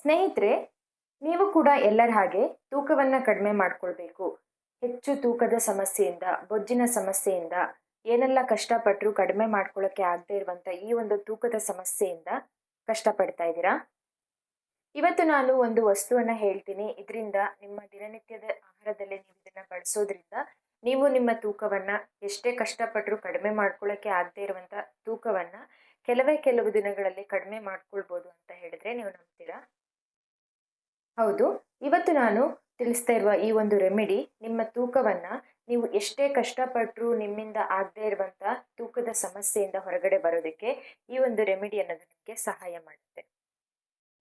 ಸ್ನೇಹಿತರೆ, ನೀವು ಕೂಡ ಎಲ್ಲರ ಹಾಗೆ ತೂಕವನ್ನು ಕಡಿಮೆ ಮಾಡಿಕೊಳ್ಬೇಕು. ಹೆಚ್ಚು ತೂಕದ ಸಮಸ್ಯೆಯಿಂದ, ಬೊಜ್ಜಿನ ಸಮಸ್ಯೆಯಿಂದ, ಏನೆಲ್ಲ ಕಷ್ಟಪಟ್ಟರೂ ಕಡಿಮೆ ಮಾಡ್ಕೊಳ್ಳೋಕ್ಕೆ ಆಗದೆ ಇರುವಂಥ ಈ ಒಂದು ತೂಕದ ಸಮಸ್ಯೆಯಿಂದ ಕಷ್ಟಪಡ್ತಾ ಇದ್ದೀರಾ? ಇವತ್ತು ನಾನು ಒಂದು ವಸ್ತುವನ್ನು ಹೇಳ್ತೀನಿ. ಇದರಿಂದ ನಿಮ್ಮ ದಿನನಿತ್ಯದ ಆಹಾರದಲ್ಲಿ ನೀವು ಇದನ್ನು ಬಳಸೋದ್ರಿಂದ ನೀವು ನಿಮ್ಮ ತೂಕವನ್ನು ಎಷ್ಟೇ ಕಷ್ಟಪಟ್ಟರು ಕಡಿಮೆ ಮಾಡ್ಕೊಳ್ಳೋಕ್ಕೆ ಆಗದೆ ಇರುವಂಥ ತೂಕವನ್ನು ಕೆಲವೇ ಕೆಲವು ದಿನಗಳಲ್ಲಿ ಕಡಿಮೆ ಮಾಡ್ಕೊಳ್ಬೋದು ಅಂತ ಹೇಳಿದ್ರೆ ನೀವು ನಂಬ್ತೀರಾ? ಹೌದು, ಇವತ್ತು ನಾನು ತಿಳಿಸ್ತಾ ಇರುವ ಈ ಒಂದು ರೆಮಿಡಿ ನಿಮ್ಮ ತೂಕವನ್ನು ನೀವು ಎಷ್ಟೇ ಕಷ್ಟಪಟ್ಟರು ನಿಮ್ಮಿಂದ ಆಗದೇ ಇರುವಂಥ ತೂಕದ ಸಮಸ್ಯೆಯಿಂದ ಹೊರಗಡೆ ಬರೋದಕ್ಕೆ ಈ ಒಂದು ರೆಮಿಡಿ ಅನ್ನೋದಕ್ಕೆ ಸಹಾಯ ಮಾಡುತ್ತೆ.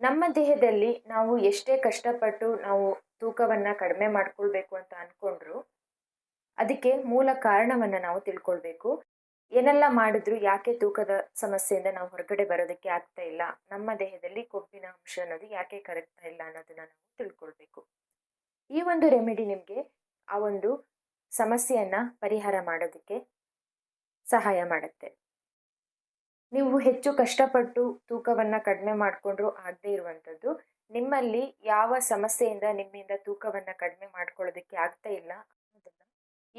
ನಮ್ಮ ದೇಹದಲ್ಲಿ ನಾವು ಎಷ್ಟೇ ಕಷ್ಟಪಟ್ಟು ನಾವು ತೂಕವನ್ನು ಕಡಿಮೆ ಮಾಡ್ಕೊಳ್ಬೇಕು ಅಂತ ಅನ್ಕೊಂಡ್ರು, ಅದಕ್ಕೆ ಮೂಲ ಕಾರಣವನ್ನು ನಾವು ತಿಳ್ಕೊಳ್ಬೇಕು. ಏನೆಲ್ಲ ಮಾಡಿದ್ರು, ಯಾಕೆ ತೂಕದ ಸಮಸ್ಯೆಯಿಂದ ನಾವು ಹೊರಗಡೆ ಬರೋದಕ್ಕೆ ಆಗ್ತಾ ಇಲ್ಲ, ನಮ್ಮ ದೇಹದಲ್ಲಿ ಕೊಬ್ಬಿನ ಅಂಶ ಅನ್ನೋದು ಯಾಕೆ ಕರಗ್ತಾ ಇಲ್ಲ ಅನ್ನೋದನ್ನ ನಾವು ತಿಳ್ಕೊಳ್ಬೇಕು. ಈ ಒಂದು ರೆಮಿಡಿ ನಿಮಗೆ ಆ ಒಂದು ಸಮಸ್ಯೆಯನ್ನ ಪರಿಹಾರ ಮಾಡೋದಕ್ಕೆ ಸಹಾಯ ಮಾಡುತ್ತೆ. ನೀವು ಹೆಚ್ಚು ಕಷ್ಟಪಟ್ಟು ತೂಕವನ್ನ ಕಡಿಮೆ ಮಾಡಿಕೊಂಡ್ರು ಆಗದೇ ಇರುವಂಥದ್ದು, ನಿಮ್ಮಲ್ಲಿ ಯಾವ ಸಮಸ್ಯೆಯಿಂದ ನಿಮ್ಮಿಂದ ತೂಕವನ್ನ ಕಡಿಮೆ ಮಾಡ್ಕೊಳ್ಳೋದಕ್ಕೆ ಆಗ್ತಾ ಇಲ್ಲ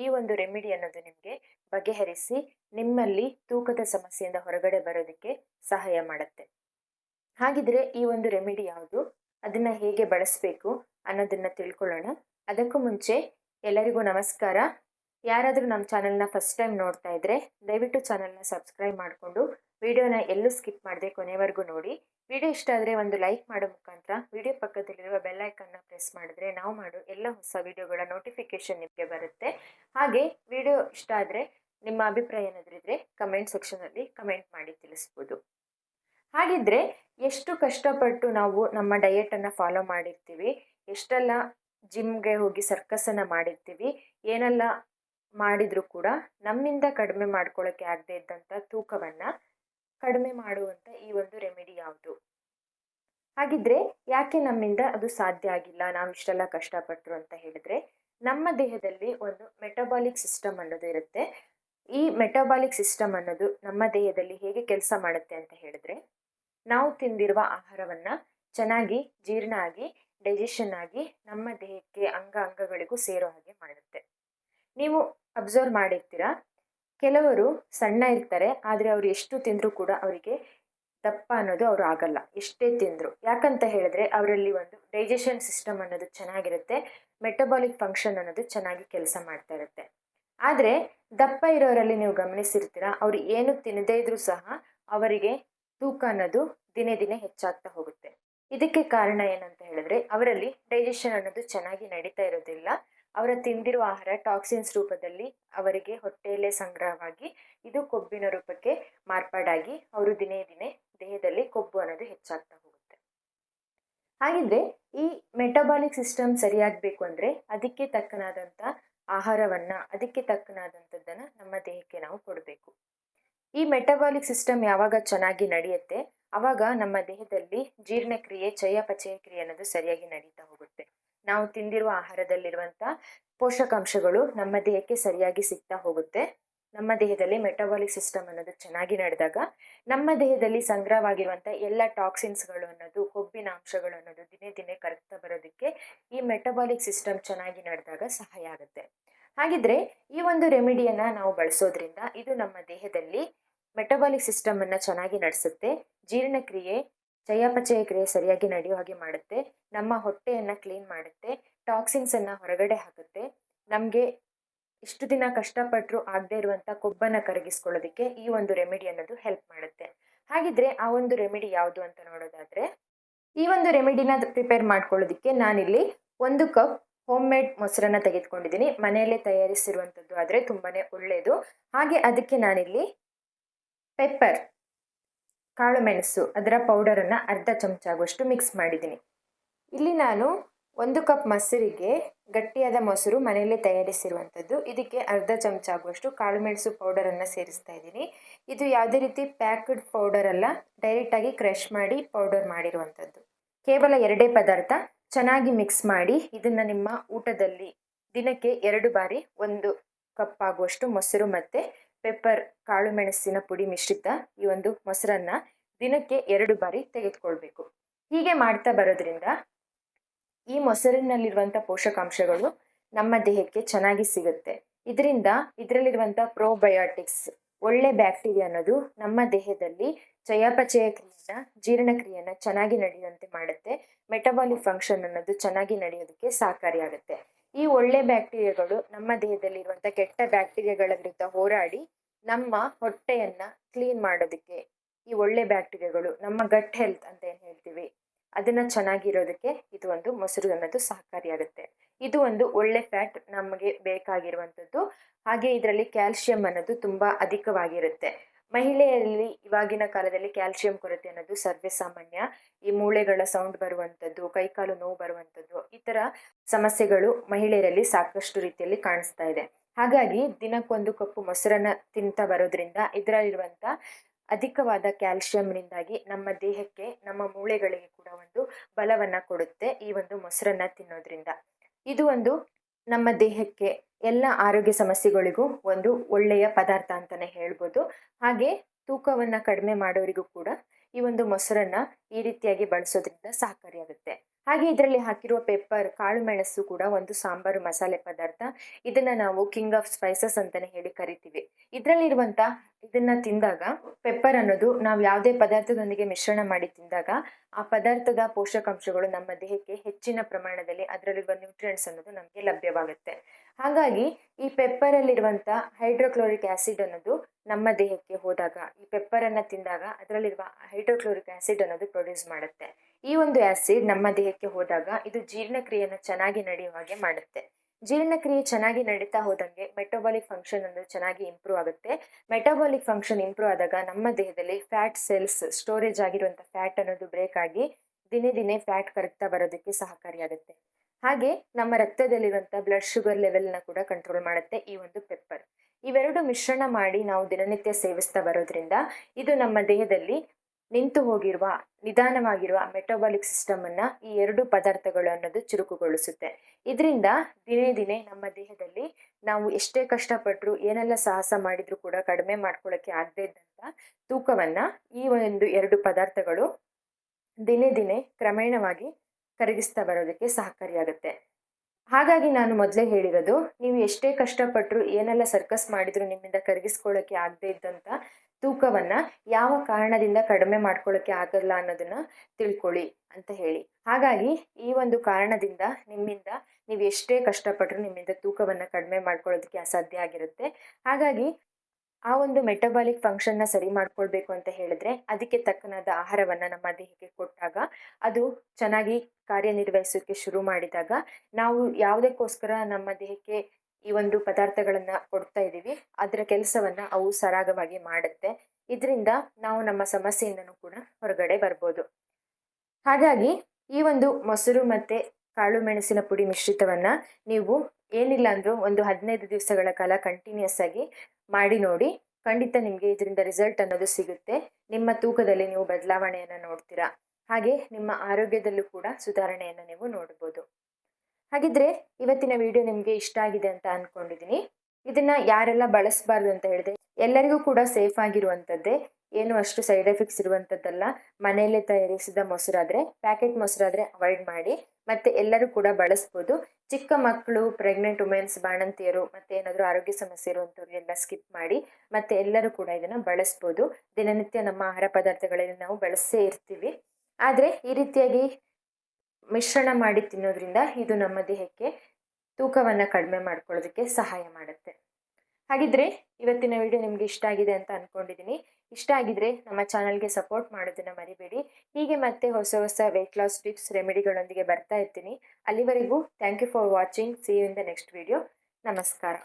ಈ ಒಂದು ರೆಮಿಡಿ ಅನ್ನೋದು ನಿಮಗೆ ಬಗೆಹರಿಸಿ ನಿಮ್ಮಲ್ಲಿ ತೂಕದ ಸಮಸ್ಯೆಯಿಂದ ಹೊರಗಡೆ ಬರೋದಕ್ಕೆ ಸಹಾಯ ಮಾಡುತ್ತೆ. ಹಾಗಿದ್ರೆ ಈ ಒಂದು ರೆಮಿಡಿ ಯಾವುದು? ಅದನ್ನ ಹೇಗೆ ಬಳಸಬೇಕು ಅನ್ನೋದನ್ನ ತಿಳ್ಕೊಳ್ಳೋಣ. ಅದಕ್ಕೂ ಮುಂಚೆ ಎಲ್ಲರಿಗೂ ನಮಸ್ಕಾರ. ಯಾರಾದರೂ ನಮ್ಮ ಚಾನಲ್ನ ಫಸ್ಟ್ ಟೈಮ್ ನೋಡ್ತಾ ಇದ್ರೆ ದಯವಿಟ್ಟು ಚಾನಲ್ನ ಸಬ್ಸ್ಕ್ರೈಬ್ ಮಾಡಿಕೊಂಡು ವಿಡಿಯೋನ ಎಲ್ಲೂ ಸ್ಕಿಪ್ ಮಾಡದೆ ಕೊನೆವರೆಗೂ ನೋಡಿ. ವಿಡಿಯೋ ಇಷ್ಟ ಆದರೆ ಒಂದು ಲೈಕ್ ಮಾಡೋ ಮುಖಾಂತರ ವಿಡಿಯೋ ಪಕ್ಕದಲ್ಲಿರುವ ಪ್ರೆಸ್ ಮಾಡಿದ್ರೆ ನಾವು ಮಾಡೋ ಎಲ್ಲ ಹೊಸ ವಿಡಿಯೋಗಳ ನೋಟಿಫಿಕೇಶನ್ ನಿಮಗೆ ಬರುತ್ತೆ. ಹಾಗೆ ವಿಡಿಯೋ ಇಷ್ಟ ಆದರೆ ನಿಮ್ಮ ಅಭಿಪ್ರಾಯ ಏನಾದ್ರಿದ್ರೆ ಕಮೆಂಟ್ ಸೆಕ್ಷನಲ್ಲಿ ಕಮೆಂಟ್ ಮಾಡಿ ತಿಳಿಸ್ಬೋದು. ಹಾಗಿದ್ರೆ ಎಷ್ಟು ಕಷ್ಟಪಟ್ಟು ನಾವು ನಮ್ಮ ಡಯೆಟನ್ನು ಫಾಲೋ ಮಾಡಿರ್ತೀವಿ, ಎಷ್ಟೆಲ್ಲ ಜಿಮ್ಗೆ ಹೋಗಿ ಸರ್ಕಸನ್ನು ಮಾಡಿರ್ತೀವಿ, ಏನೆಲ್ಲ ಮಾಡಿದರೂ ಕೂಡ ನಮ್ಮಿಂದ ಕಡಿಮೆ ಮಾಡ್ಕೊಳ್ಳೋಕ್ಕೆ ಆಗದೆ ಇದ್ದಂಥ ತೂಕವನ್ನು ಕಡಿಮೆ ಮಾಡುವಂಥ ಈ ಒಂದು ರೆಮಿಡಿ ಯಾವುದು? ಹಾಗಿದ್ರೆ ಯಾಕೆ ನಮ್ಮಿಂದ ಅದು ಸಾಧ್ಯ ಆಗಿಲ್ಲ, ನಾವು ಇಷ್ಟೆಲ್ಲ ಕಷ್ಟಪಟ್ಟರು ಅಂತ ಹೇಳಿದ್ರೆ, ನಮ್ಮ ದೇಹದಲ್ಲಿ ಒಂದು ಮೆಟಬಾಲಿಕ್ ಸಿಸ್ಟಮ್ ಅನ್ನೋದು ಇರುತ್ತೆ. ಈ ಮೆಟಬಾಲಿಕ್ ಸಿಸ್ಟಮ್ ಅನ್ನೋದು ನಮ್ಮ ದೇಹದಲ್ಲಿ ಹೇಗೆ ಕೆಲಸ ಮಾಡುತ್ತೆ ಅಂತ ಹೇಳಿದ್ರೆ, ನಾವು ತಿಂದಿರುವ ಆಹಾರವನ್ನ ಚೆನ್ನಾಗಿ, ಜೀರ್ಣ ಆಗಿ ಡೈಜೆಷನ್ ಆಗಿ ನಮ್ಮ ದೇಹಕ್ಕೆ ಅಂಗ ಅಂಗಗಳಿಗೂ ಸೇರೋ ಹಾಗೆ ಮಾಡುತ್ತೆ. ನೀವು ಅಬ್ಸರ್ವ್ ಮಾಡಿರ್ತೀರಾ? ಕೆಲವರು ಸಣ್ಣ ಇರ್ತಾರೆ, ಆದರೆ ಅವರು ಎಷ್ಟು ತಿಂದರೂ ಕೂಡ ಅವರಿಗೆ ದಪ್ಪ ಅನ್ನೋದು ಅವರು ಆಗಲ್ಲ, ಎಷ್ಟೇ ತಿಂದರು. ಯಾಕಂತ ಹೇಳಿದ್ರೆ ಅವರಲ್ಲಿ ಒಂದು ಡೈಜೆಷನ್ ಸಿಸ್ಟಮ್ ಅನ್ನೋದು ಚೆನ್ನಾಗಿರುತ್ತೆ ಮೆಟಬಾಲಿಕ್ ಫಂಕ್ಷನ್ ಅನ್ನೋದು ಚೆನ್ನಾಗಿ ಕೆಲಸ ಮಾಡ್ತಾ ಇರುತ್ತೆ. ಆದರೆ ದಪ್ಪ ಇರೋರಲ್ಲಿ ನೀವು ಗಮನಿಸಿರ್ತೀರ, ಅವ್ರು ಏನು ತಿನ್ನದೇ ಇದ್ರೂ ಸಹ ಅವರಿಗೆ ತೂಕ ಅನ್ನೋದು ದಿನೇ ದಿನೇ ಹೆಚ್ಚಾಗ್ತಾ ಹೋಗುತ್ತೆ. ಇದಕ್ಕೆ ಕಾರಣ ಏನಂತ ಹೇಳಿದ್ರೆ, ಅವರಲ್ಲಿ ಡೈಜೆಷನ್ ಅನ್ನೋದು ಚೆನ್ನಾಗಿ ನಡೀತಾ ಇರೋದಿಲ್ಲ. ಅವರ ತಿಂದಿರುವ ಆಹಾರ ಟಾಕ್ಸಿನ್ಸ್ ರೂಪದಲ್ಲಿ ಅವರಿಗೆ ಹೊಟ್ಟೆಯಲ್ಲೇ ಸಂಗ್ರಹವಾಗಿ, ಇದು ಕೊಬ್ಬಿನ ರೂಪಕ್ಕೆ ಮಾರ್ಪಾಡಾಗಿ, ಅವರು ದಿನೇ ದಿನೇ ದೇಹದಲ್ಲಿ ಕೊಬ್ಬು ಅನ್ನೋದು ಹೆಚ್ಚಾಗ್ತಾ ಹೋಗುತ್ತೆ. ಹಾಗಿದ್ರೆ ಈ ಮೆಟಬಾಲಿಕ್ ಸಿಸ್ಟಮ್ ಸರಿಯಾಗಬೇಕು ಅಂದರೆ ಅದಕ್ಕೆ ತಕ್ಕನಾದಂಥ ಆಹಾರವನ್ನು, ಅದಕ್ಕೆ ತಕ್ಕನಾದಂಥದ್ದನ್ನು ನಮ್ಮ ದೇಹಕ್ಕೆ ನಾವು ಕೊಡಬೇಕು. ಈ ಮೆಟಬಾಲಿಕ್ ಸಿಸ್ಟಮ್ ಯಾವಾಗ ಚೆನ್ನಾಗಿ ನಡೆಯುತ್ತೆ ಆವಾಗ ನಮ್ಮ ದೇಹದಲ್ಲಿ ಜೀರ್ಣಕ್ರಿಯೆ, ಚಯಾಪಚಯ ಕ್ರಿಯೆ ಅನ್ನೋದು ಸರಿಯಾಗಿ ನಡೀತಾ ಹೋಗುತ್ತೆ. ನಾವು ತಿಂದಿರುವ ಆಹಾರದಲ್ಲಿರುವಂಥ ಪೋಷಕಾಂಶಗಳು ನಮ್ಮ ದೇಹಕ್ಕೆ ಸರಿಯಾಗಿ ಸಿಗ್ತಾ ಹೋಗುತ್ತೆ. ನಮ್ಮ ದೇಹದಲ್ಲಿ ಮೆಟಬಾಲಿಕ್ ಸಿಸ್ಟಮ್ ಅನ್ನೋದು ಚೆನ್ನಾಗಿ ನಡೆದಾಗ, ನಮ್ಮ ದೇಹದಲ್ಲಿ ಸಂಗ್ರಹವಾಗಿರುವಂಥ ಎಲ್ಲ ಟಾಕ್ಸಿನ್ಸ್ಗಳು ಅನ್ನೋದು, ಕೊಬ್ಬಿನ ಅಂಶಗಳು ಅನ್ನೋದು ದಿನೇ ದಿನೇ ಕರಗ್ತಾ ಬರೋದಕ್ಕೆ ಈ ಮೆಟಬಾಲಿಕ್ ಸಿಸ್ಟಮ್ ಚೆನ್ನಾಗಿ ನಡೆದಾಗ ಸಹಾಯ ಆಗುತ್ತೆ. ಹಾಗಿದ್ರೆ ಈ ಒಂದು ರೆಮಿಡಿಯನ್ನು ನಾವು ಬಳಸೋದ್ರಿಂದ ಇದು ನಮ್ಮ ದೇಹದಲ್ಲಿ ಮೆಟಬಾಲಿಕ್ ಅನ್ನ ಚೆನ್ನಾಗಿ ನಡೆಸುತ್ತೆ. ಜೀರ್ಣಕ್ರಿಯೆ ಚಯಾಪಚಯ ಕ್ರಿಯೆ ಸರಿಯಾಗಿ ನಡೆಯೋ ಹಾಗೆ ಮಾಡುತ್ತೆ. ನಮ್ಮ ಹೊಟ್ಟೆಯನ್ನು ಕ್ಲೀನ್ ಮಾಡುತ್ತೆ. ಟಾಕ್ಸಿನ್ಸ್ ಟಾಕ್ಸಿನ್ಸನ್ನು ಹೊರಗಡೆ ಹಾಕುತ್ತೆ. ನಮಗೆ ಇಷ್ಟು ದಿನ ಕಷ್ಟಪಟ್ಟರು ಆಗದೆ ಇರುವಂಥ ಕೊಬ್ಬನ್ನು ಕರಗಿಸ್ಕೊಳ್ಳೋದಕ್ಕೆ ಈ ಒಂದು ರೆಮಿಡಿ ಅನ್ನೋದು ಹೆಲ್ಪ್ ಮಾಡುತ್ತೆ. ಹಾಗಿದ್ರೆ ಆ ಒಂದು ರೆಮಿಡಿ ಯಾವುದು ಅಂತ ನೋಡೋದಾದರೆ, ಈ ಒಂದು ರೆಮಿಡಿನ ಪ್ರಿಪೇರ್ ಮಾಡ್ಕೊಳ್ಳೋದಕ್ಕೆ ನಾನಿಲ್ಲಿ ಒಂದು ಕಪ್ ಹೋಮ್ ಮೇಡ್ ಮೊಸರನ್ನ ತೆಗೆದುಕೊಂಡಿದ್ದೀನಿ. ಮನೆಯಲ್ಲೇ ತಯಾರಿಸಿರುವಂಥದ್ದು ಆದರೆ ತುಂಬಾ ಒಳ್ಳೆಯದು ಹಾಗೆ ಅದಕ್ಕೆ ನಾನಿಲ್ಲಿ ಪೆಪ್ಪರ್ ಕಾಳು ಮೆಣಸು ಅದರ ಪೌಡರನ್ನು ಅರ್ಧ ಚಮಚ ಆಗುವಷ್ಟು ಮಿಕ್ಸ್ ಮಾಡಿದ್ದೀನಿ. ಇಲ್ಲಿ ನಾನು ಒಂದು ಕಪ್ ಮೊಸರಿಗೆ ಗಟ್ಟಿಯಾದ ಮೊಸರು ಮನೆಯಲ್ಲೇ ತಯಾರಿಸಿರುವಂಥದ್ದು. ಇದಕ್ಕೆ ಅರ್ಧ ಚಮಚ ಆಗುವಷ್ಟು ಕಾಳುಮೆಣಸು ಪೌಡರನ್ನು ಸೇರಿಸ್ತಾ ಇದ್ದೀನಿ. ಇದು ಯಾವುದೇ ರೀತಿ ಪ್ಯಾಕ್ಡ್ ಪೌಡರ್ ಅಲ್ಲ ಡೈರೆಕ್ಟಾಗಿ ಕ್ರಷ್ ಮಾಡಿ ಪೌಡರ್ ಮಾಡಿರುವಂಥದ್ದು. ಕೇವಲ ಎರಡೇ ಪದಾರ್ಥ ಚೆನ್ನಾಗಿ ಮಿಕ್ಸ್ ಮಾಡಿ ಇದನ್ನು ನಿಮ್ಮ ಊಟದಲ್ಲಿ ದಿನಕ್ಕೆ ಎರಡು ಬಾರಿ ಒಂದು ಕಪ್ ಆಗುವಷ್ಟು ಮೊಸರು ಮತ್ತು ಪೆಪ್ಪರ್, ಕಾಳು ಮೆಣಸಿನ ಪುಡಿ ಮಿಶ್ರಿತ ಈ ಒಂದು ಮೊಸರನ್ನ ದಿನಕ್ಕೆ ಎರಡು ಬಾರಿ ತೆಗೆದುಕೊಳ್ಬೇಕು. ಹೀಗೆ ಮಾಡ್ತಾ ಬರೋದ್ರಿಂದ ಈ ಮೊಸರಿನಲ್ಲಿರುವಂಥ ಪೋಷಕಾಂಶಗಳು ನಮ್ಮ ದೇಹಕ್ಕೆ ಚೆನ್ನಾಗಿ ಸಿಗುತ್ತೆ. ಇದರಿಂದ ಇದರಲ್ಲಿರುವಂಥ ಪ್ರೋಬಯೋಟಿಕ್ಸ್ ಒಳ್ಳೆ ಬ್ಯಾಕ್ಟೀರಿಯಾ ಅನ್ನೋದು ನಮ್ಮ ದೇಹದಲ್ಲಿ ಚಯಾಪಚಯ ಕ್ರಿಯೆನ ಜೀರ್ಣಕ್ರಿಯೆನ ಚೆನ್ನಾಗಿ ನಡೆಯುವಂತೆ ಮಾಡುತ್ತೆ. ಮೆಟಬಾಲಿಕ್ ಫಂಕ್ಷನ್ ಅನ್ನೋದು ಚೆನ್ನಾಗಿ ನಡೆಯೋದಕ್ಕೆ ಸಹಕಾರಿಯಾಗುತ್ತೆ. ಈ ಒಳ್ಳೆ ಬ್ಯಾಕ್ಟೀರಿಯಾಗಳು ನಮ್ಮ ದೇಹದಲ್ಲಿರುವಂಥ ಕೆಟ್ಟ ಬ್ಯಾಕ್ಟೀರಿಯಾಗಳ ವಿರುದ್ಧ ಹೋರಾಡಿ ನಮ್ಮ ಹೊಟ್ಟೆಯನ್ನ ಕ್ಲೀನ್ ಮಾಡೋದಕ್ಕೆ ಈ ಒಳ್ಳೆ ಬ್ಯಾಕ್ಟೀರಿಯಾಗಳು ನಮ್ಮ ಗಟ್ ಹೆಲ್ತ್ ಅಂತ ಏನು ಹೇಳ್ತೀವಿ, ಅದನ್ನ ಚೆನ್ನಾಗಿರೋದಕ್ಕೆ ಇದು ಒಂದು ಮೊಸರು ಅನ್ನೋದು ಸಹಕಾರಿಯಾಗುತ್ತೆ. ಇದು ಒಂದು ಒಳ್ಳೆ ಫ್ಯಾಟ್ ನಮಗೆ ಬೇಕಾಗಿರುವಂಥದ್ದು. ಹಾಗೆ ಇದರಲ್ಲಿ ಕ್ಯಾಲ್ಸಿಯಂ ಅನ್ನೋದು ತುಂಬಾ ಅಧಿಕವಾಗಿರುತ್ತೆ. ಮಹಿಳೆಯರಲ್ಲಿ ಇವಾಗಿನ ಕಾಲದಲ್ಲಿ ಕ್ಯಾಲ್ಸಿಯಂ ಕೊರತೆ ಅನ್ನೋದು ಸರ್ವೇ ಸಾಮಾನ್ಯ. ಈ ಮೂಳೆಗಳ ಸೌಂಡ್ ಬರುವಂಥದ್ದು, ಕೈಕಾಲು ನೋವು ಬರುವಂಥದ್ದು, ಈ ಥರ ಸಮಸ್ಯೆಗಳು ಮಹಿಳೆಯರಲ್ಲಿ ಸಾಕಷ್ಟು ರೀತಿಯಲ್ಲಿ ಕಾಣಿಸ್ತಾ ಇದೆ. ಹಾಗಾಗಿ ದಿನಕ್ಕೊಂದು ಕಪ್ಪು ಮೊಸರನ್ನ ತಿಂತ ಬರೋದ್ರಿಂದ ಇದರಲ್ಲಿರುವಂಥ ಅಧಿಕವಾದ ಕ್ಯಾಲ್ಸಿಯಂನಿಂದಾಗಿ ನಮ್ಮ ದೇಹಕ್ಕೆ, ನಮ್ಮ ಮೂಳೆಗಳಿಗೆ ಕೂಡ ಒಂದು ಬಲವನ್ನು ಕೊಡುತ್ತೆ ಈ ಒಂದು ಮೊಸರನ್ನ ತಿನ್ನೋದ್ರಿಂದ. ಇದು ಒಂದು ನಮ್ಮ ದೇಹಕ್ಕೆ ಎಲ್ಲ ಆರೋಗ್ಯ ಸಮಸ್ಯೆಗಳಿಗೂ ಒಂದು ಒಳ್ಳೆಯ ಪದಾರ್ಥ ಅಂತಾನೆ ಹೇಳ್ಬೋದು. ಹಾಗೆ ತೂಕವನ್ನು ಕಡಿಮೆ ಮಾಡೋರಿಗೂ ಕೂಡ ಈ ಒಂದು ಮೊಸರನ್ನು ಈ ರೀತಿಯಾಗಿ ಬಳಸೋದ್ರಿಂದ ಸಹಕಾರಿಯಾಗುತ್ತೆ. ಹಾಗೆ ಇದರಲ್ಲಿ ಹಾಕಿರುವ ಪೆಪ್ಪರ್ ಕಾಳು ಮೆಣಸು ಕೂಡ ಒಂದು ಸಾಂಬಾರು ಮಸಾಲೆ ಪದಾರ್ಥ. ಇದನ್ನ ನಾವು ಕಿಂಗ್ ಆಫ್ ಸ್ಪೈಸಸ್ ಅಂತಾನೆ ಹೇಳಿ ಕರಿತೀವಿ. ಇದರಲ್ಲಿರುವಂತ ಇದನ್ನ ತಿಂದಾಗ ಪೆಪ್ಪರ್ ಅನ್ನೋದು ನಾವು ಯಾವುದೇ ಪದಾರ್ಥದೊಂದಿಗೆ ಮಿಶ್ರಣ ಮಾಡಿ ತಿಂದಾಗ ಆ ಪದಾರ್ಥದ ಪೋಷಕಾಂಶಗಳು ನಮ್ಮ ದೇಹಕ್ಕೆ ಹೆಚ್ಚಿನ ಪ್ರಮಾಣದಲ್ಲಿ ಅದರಲ್ಲಿರುವ ನ್ಯೂಟ್ರಿಯೆಂಟ್ಸ್ ಅನ್ನೋದು ನಮಗೆ ಲಭ್ಯವಾಗುತ್ತೆ. ಹಾಗಾಗಿ ಈ ಪೆಪ್ಪರ್ ಅಲ್ಲಿರುವಂತ ಹೈಡ್ರೋಕ್ಲೋರಿಕ್ ಆಸಿಡ್ ಅನ್ನೋದು ನಮ್ಮ ದೇಹಕ್ಕೆ ಹೋದಾಗ ಈ ಪೆಪ್ಪರ್ ಅನ್ನ ತಿಂದಾಗ ಅದರಲ್ಲಿರುವ ಹೈಡ್ರೋಕ್ಲೋರಿಕ್ ಆಸಿಡ್ ಅನ್ನೋದು ಪ್ರೊಡ್ಯೂಸ್ ಮಾಡುತ್ತೆ. ಈ ಒಂದು ಆ್ಯಸಿಡ್ ನಮ್ಮ ದೇಹಕ್ಕೆ ಹೋದಾಗ ಇದು ಜೀರ್ಣಕ್ರಿಯೆಯನ್ನು ಚೆನ್ನಾಗಿ ನಡೆಯುವ ಹಾಗೆ ಮಾಡುತ್ತೆ. ಜೀರ್ಣಕ್ರಿಯೆ ಚೆನ್ನಾಗಿ ನಡೀತಾ ಹೋದಂಗೆ ಮೆಟಬಾಲಿಕ್ ಫಂಕ್ಷನ್ ಅನ್ನು ಚೆನ್ನಾಗಿ ಇಂಪ್ರೂವ್ ಆಗುತ್ತೆ. ಮೆಟಬಾಲಿಕ್ ಫಂಕ್ಷನ್ ಇಂಪ್ರೂವ್ ಆದಾಗ ನಮ್ಮ ದೇಹದಲ್ಲಿ ಫ್ಯಾಟ್ ಸೆಲ್ಸ್ ಸ್ಟೋರೇಜ್ ಆಗಿರುವಂಥ ಫ್ಯಾಟ್ ಅನ್ನೋದು ಬ್ರೇಕ್ ಆಗಿ ದಿನೇ ದಿನೇ ಫ್ಯಾಟ್ ಕರಗ್ತಾ ಬರೋದಕ್ಕೆ ಸಹಕಾರಿಯಾಗುತ್ತೆ. ಹಾಗೆ ನಮ್ಮ ರಕ್ತದಲ್ಲಿರುವಂಥ ಬ್ಲಡ್ ಶುಗರ್ ಲೆವೆಲ್ನ ಕೂಡ ಕಂಟ್ರೋಲ್ ಮಾಡುತ್ತೆ ಈ ಒಂದು ಪೆಪ್ಪರ್ ಇವೆರಡು ಮಿಶ್ರಣ ಮಾಡಿ ನಾವು ದಿನನಿತ್ಯ ಸೇವಿಸ್ತಾ ಬರೋದ್ರಿಂದ ಇದು ನಮ್ಮ ದೇಹದಲ್ಲಿ ನಿಂತು ಹೋಗಿರುವ, ನಿಧಾನವಾಗಿರುವ ಮೆಟೊಬಾಲಿಕ್ ಸಿಸ್ಟಮ್ ಅನ್ನ ಈ ಎರಡು ಪದಾರ್ಥಗಳು ಅನ್ನೋದು ಚುರುಕುಗೊಳಿಸುತ್ತೆ. ಇದರಿಂದ ದಿನೇ ದಿನೇ ನಮ್ಮ ದೇಹದಲ್ಲಿ ನಾವು ಎಷ್ಟೇ ಕಷ್ಟಪಟ್ಟರು ಏನೆಲ್ಲ ಸಾಹಸ ಮಾಡಿದ್ರು ಕೂಡ ಕಡಿಮೆ ಮಾಡ್ಕೊಳ್ಳೋಕೆ ಆಗದೆ ಇದ್ದಂಥ ತೂಕವನ್ನ ಈ ಒಂದು ಎರಡು ಪದಾರ್ಥಗಳು ದಿನೇ ದಿನೇ ಕ್ರಮೇಣವಾಗಿ ಕರಗಿಸ್ತಾ ಬರೋದಕ್ಕೆ ಸಹಕಾರಿಯಾಗುತ್ತೆ. ಹಾಗಾಗಿ ನಾನು ಮೊದಲೇ ಹೇಳಿರೋದು, ನೀವು ಎಷ್ಟೇ ಕಷ್ಟಪಟ್ಟರು ಏನೆಲ್ಲ ಸರ್ಕಸ್ ಮಾಡಿದ್ರು ನಿಮ್ಮಿಂದ ಕರಗಿಸ್ಕೊಳ್ಳೋಕೆ ಆಗದೆ ಇದ್ದಂಥ ತೂಕವನ್ನ ಯಾವ ಕಾರಣದಿಂದ ಕಡಿಮೆ ಮಾಡ್ಕೊಳ್ಳೋಕೆ ಆಗಲ್ಲ ಅನ್ನೋದನ್ನ ತಿಳ್ಕೊಳ್ಳಿ ಅಂತ ಹೇಳಿ. ಹಾಗಾಗಿ ಈ ಒಂದು ಕಾರಣದಿಂದ ನಿಮ್ಮಿಂದ ನೀವು ಎಷ್ಟೇ ಕಷ್ಟಪಟ್ಟರು ನಿಮ್ಮಿಂದ ತೂಕವನ್ನು ಕಡಿಮೆ ಮಾಡ್ಕೊಳ್ಳೋದಕ್ಕೆ ಅಸಾಧ್ಯ ಆಗಿರುತ್ತೆ. ಹಾಗಾಗಿ ಆ ಒಂದು ಮೆಟಬಾಲಿಕ್ ಫಂಕ್ಷನ್ನ ಸರಿ ಮಾಡ್ಕೊಳ್ಬೇಕು ಅಂತ ಹೇಳಿದ್ರೆ ಅದಕ್ಕೆ ತಕ್ಕನಾದ ಆಹಾರವನ್ನ ನಮ್ಮ ದೇಹಕ್ಕೆ ಕೊಟ್ಟಾಗ ಅದು ಚೆನ್ನಾಗಿ ಕಾರ್ಯನಿರ್ವಹಿಸೋಕೆ ಶುರು ಮಾಡಿದಾಗ ನಾವು ಯಾವುದಕ್ಕೋಸ್ಕರ ನಮ್ಮ ದೇಹಕ್ಕೆ ಈ ಒಂದು ಪದಾರ್ಥಗಳನ್ನು ಕೊಡ್ತಾ ಇದ್ದೀವಿ. ಅದರ ಕೆಲಸವನ್ನ ಅವು ಸರಾಗವಾಗಿ ಮಾಡುತ್ತೆ. ಇದರಿಂದ ನಾವು ನಮ್ಮ ಸಮಸ್ಯೆಯಿಂದನೂ ಕೂಡ ಹೊರಗಡೆ ಬರ್ಬೋದು. ಹಾಗಾಗಿ ಈ ಒಂದು ಮೊಸರು ಮತ್ತೆ ಕಾಳು ಮೆಣಸಿನ ಪುಡಿ ಮಿಶ್ರಿತವನ್ನ ನೀವು ಏನಿಲ್ಲ ಅಂದರೂ ಒಂದು ಹದಿನೈದು ದಿವಸಗಳ ಕಾಲ ಕಂಟಿನ್ಯೂಸ್ ಆಗಿ ಮಾಡಿ ನೋಡಿ. ಖಂಡಿತ ನಿಮಗೆ ಇದರಿಂದ ರಿಸಲ್ಟ್ ಅನ್ನೋದು ಸಿಗುತ್ತೆ. ನಿಮ್ಮ ತೂಕದಲ್ಲಿ ನೀವು ಬದಲಾವಣೆಯನ್ನು ನೋಡ್ತೀರಾ. ಹಾಗೆ ನಿಮ್ಮ ಆರೋಗ್ಯದಲ್ಲೂ ಕೂಡ ಸುಧಾರಣೆಯನ್ನು ನೀವು ನೋಡ್ಬೋದು. ಹಾಗಿದ್ರೆ ಇವತ್ತಿನ ವಿಡಿಯೋ ನಿಮಗೆ ಇಷ್ಟ ಆಗಿದೆ ಅಂತ ಅನ್ಕೊಂಡಿದೀನಿ. ಇದನ್ನ ಯಾರೆಲ್ಲ ಬಳಸಬಾರ್ದು ಅಂತ ಹೇಳಿದೆ ಎಲ್ಲರಿಗೂ ಕೂಡ ಸೇಫ್ ಆಗಿರುವಂತದ್ದೇ. ಏನು ಅಷ್ಟು ಸೈಡ್ ಎಫೆಕ್ಟ್ಸ್ ಇರುವಂಥದ್ದಲ್ಲ ಮನೆಯಲ್ಲೇ ತಯಾರಿಸಿದ ಮೊಸರಾದ್ರೆ ಪ್ಯಾಕೆಟ್ ಮೊಸರಾದ್ರೆ ಅವಾಯ್ಡ್ ಮಾಡಿ, ಮತ್ತೆ ಎಲ್ಲರೂ ಕೂಡ ಬಳಸ್ಬೋದು. ಚಿಕ್ಕ ಮಕ್ಕಳು ಪ್ರೆಗ್ನೆಂಟ್ ವುಮೆನ್ಸ್ ಬಾಣಂತಿಯರು, ಮತ್ತೆ ಏನಾದರೂ ಆರೋಗ್ಯ ಸಮಸ್ಯೆ ಇರುವಂಥವ್ರು ಎಲ್ಲ ಸ್ಕಿಪ್ ಮಾಡಿ, ಮತ್ತೆ ಎಲ್ಲರೂ ಕೂಡ ಇದನ್ನ ಬಳಸ್ಬೋದು. ದಿನನಿತ್ಯ ನಮ್ಮ ಆಹಾರ ಪದಾರ್ಥಗಳಲ್ಲಿ ನಾವು ಬಳಸೇ ಇರ್ತೀವಿ. ಆದರೆ ಈ ರೀತಿಯಾಗಿ ಮಿಶ್ರಣ ಮಾಡಿ ತಿನ್ನೋದ್ರಿಂದ ಇದು ನಮ್ಮ ದೇಹಕ್ಕೆ ತೂಕವನ್ನು ಕಡಿಮೆ ಮಾಡ್ಕೊಳ್ಳೋದಕ್ಕೆ ಸಹಾಯ ಮಾಡುತ್ತೆ. ಹಾಗಿದ್ರೆ ಇವತ್ತಿನ ವಿಡಿಯೋ ನಿಮಗೆ ಇಷ್ಟ ಆಗಿದೆ ಅಂತ ಅಂದ್ಕೊಂಡಿದ್ದೀನಿ ಇಷ್ಟ ಆಗಿದ್ರೆ ನಮ್ಮ ಚಾನಲ್ಗೆ ಸಪೋರ್ಟ್ ಮಾಡೋದನ್ನು ಮರಿಬೇಡಿ. ಹೀಗೆ ಮತ್ತೆ ಹೊಸ ಹೊಸ ವೆಯ್ಟ್ ಲಾಸ್ ಟಿಪ್ಸ್ ರೆಮಿಡಿಗಳೊಂದಿಗೆ ಬರ್ತಾ ಇರ್ತೀನಿ. ಅಲ್ಲಿವರೆಗೂ thank you for watching see you in the next video ನಮಸ್ಕಾರ.